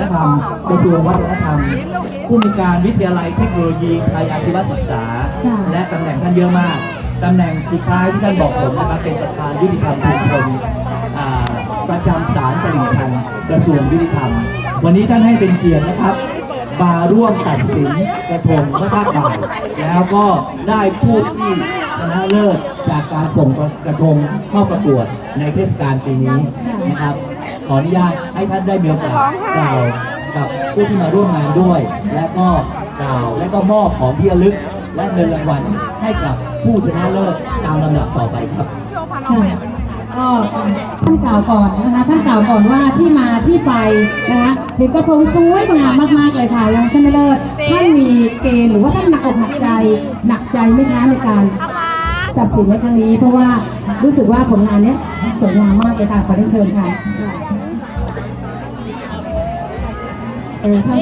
ฒนธรรมกระทรวงวัฒนธรรม ผู้มีการวิทยาลัยเทคโนโลยีไทยอาชีวศึกษาค่ะและตำแหน่งท่านเยอะมากตำแหน่งสุดท้ายที่ท่านบอกผมนะครับเป็นประธานยุติธรรมชุมชนอ่าประจำศาลตลิ่งชันกระทรวงยุติธรรม วันนี้ท่านให้เป็นเกียรตินะครับมาร่วมตัดสินกระทงเมื่อภาคบ่ายแล้วก็ได้ผู้ที่ ชนะเลิศจากการส่งกระทงเข้าประกวดในเทศกาลปีนี้นะครับ ขออนุญาตให้ท่านได้มีโอกาสกล่าวกับผู้ที่มาร่วมงานด้วย และก็กล่าวและก็มอบของที่ระลึก และเงินรางวัลให้กับผู้ชนะเลิศตามลำดับต่อไปครับค่ะก็ท่านกล่าวก่อนนะคะท่านกล่าวก่อนว่าที่มาที่ไปนะคะเห็นกระทงสวยงามมากๆเลยค่ะยังชนะเลิศท่านมีเกณฑ์หรือว่าท่านหนักอกหนักใจหนักใจไหมคะในการ ตัดสินในครั้งนี้ เพราะว่ารู้สึกว่าผลงานเนี้ยสวยงามมากเลยค่ะขอเรียนเชิญค่ะเออท่าน